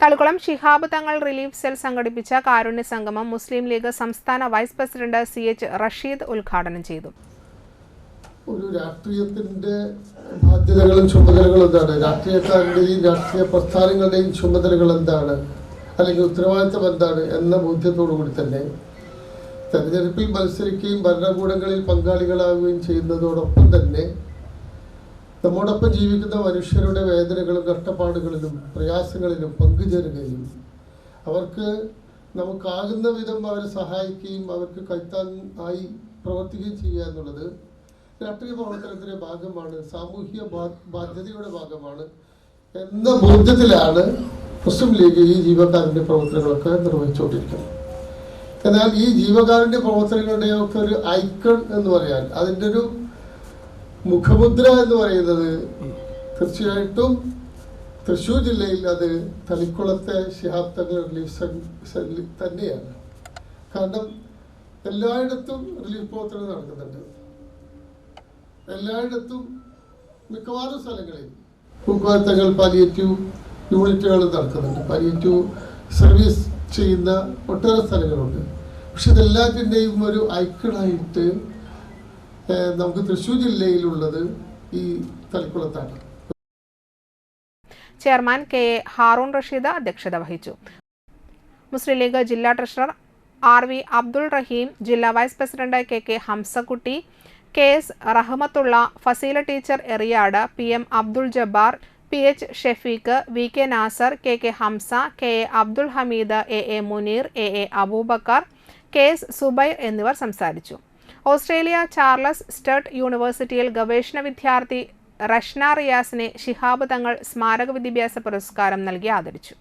Thalikkulam Shihab Thangal relief cell സംഘടിപ്പിച്ച കാരുണ്യ സംഗമം മുസ്ലിം ലീഗ് സംസ്ഥാന vice president C H Rasheed ഉദ്ഘാടനം ചെയ്തു. ഒരു രാഷ്ട്രീയത്തിന്റെ ബാധ്യതകളും ചുമതലകളും എന്താണ്? രാഷ്ട്രീയക്കാരുടെയും രാഷ്ട്രീയ പ്രസ്ഥാനങ്ങളുടെയും ചുമതലകൾ എന്താണ്? അല്ലെങ്കിൽ ഉത്തരവാദിത്തം എന്താണ് എന്ന ബോധ്യത്തോടു കൂടി തന്നെ തെരഞ്ഞെടുപ്പിൽ മത്സരിക്കുകയും ഭരണകൂടങ്ങളിൽ പങ്കാളികളാവുകയും ചെയ്യുന്നതോടൊപ്പം തന്നെ നമ്മോടൊപ്പം ജീവിക്കുന്ന മനുഷ്യരുടെ വേദനകളും കഷ്ടപ്പാടുകളിലും പ്രയാസങ്ങളിലും പങ്കുചേരുകയും അവർക്ക് നമുക്കാകുന്ന വിധം അവരെ സഹായിക്കുകയും അവർക്ക് കൈത്താൻ ആയി പ്രവർത്തിക്കുകയും ചെയ്യുക എന്നുള്ളത് രാഷ്ട്രീയ പ്രവർത്തനത്തിന്റെ ഭാഗമാണ് സാമൂഹിക ബാധ്യതയുടെ ഭാഗമാണ് എന്ന ബോധ്യത്തിലാണ് മുസ്ലിം ലീഗ് ഈ ജീവകാരുണ്യ പ്രവർത്തനങ്ങളൊക്കെ നിർവഹിച്ചുകൊണ്ടിരിക്കുന്നത്. എന്നാൽ ഈ ജീവകാരുണ്യ പ്രവർത്തനങ്ങളുടെയൊക്കെ ഒരു ഐക്കൺ എന്ന് പറയാൻ അതിന്റെ ഒരു മുഖമുദ്ര എന്ന് പറയുന്നത് തീർച്ചയായിട്ടും തൃശ്ശൂർ ജില്ലയിൽ അത് തളിക്കുളത്തെ ശിഹാബ് തങ്ങൾ റിലീഫ് സെൻ- തന്നെയാണ്. കാരണം എല്ലായിടത്തും റിലീഫ് പ്രവർത്തനം നടക്കുന്നുണ്ട്. എല്ലായിടത്തും മിക്കവാറും സ്ഥലങ്ങളിൽ പൂക്കാലത്തങ്ങൾ പാലിയേറ്റീവ് യൂണിറ്റുകൾ നടക്കുന്നുണ്ട്. പാലിയേറ്റീവ് സർവീസ് ചെയ്യുന്ന ഒട്ടേറെ സ്ഥലങ്ങളുണ്ട്. പക്ഷെ ഇതെല്ലാത്തിന്റെയും ഒരു ഐക്കണായിട്ട് ഏഹ്, നമുക്ക് തൃശ്ശൂർ ജില്ലയിലുള്ളത് ഈ തളിക്കുളത്താണ്. Chairman K A Haroon Rasheed അധ്യക്ഷത വഹിച്ചു. മുസ്ലിം ലീഗ് ജില്ലാ treasurer R V Abdul Rahim ജില്ലാ vice president K K Hamzakutty K S Rahmathulla Fazeela teacher Eriyad P M Abdul Jabbar P H Shefeeq V K Nasar K K Hamza K A Abdul Hameed A A Muneer A A Aboobacker K S Subair എന്നിവർ സംസാരിച്ചു. Australia Charles സ്റ്റട്ട് യൂണിവേഴ്സിറ്റിയിൽ ഗവേഷണ വിദ്യാർത്ഥി റഷ്ന റിയാസിനെ ശിഹാബ് തങ്ങൾ സ്മാരക വിദ്യാഭ്യാസ പുരസ്കാരം നൽകി ആദരിച്ചു.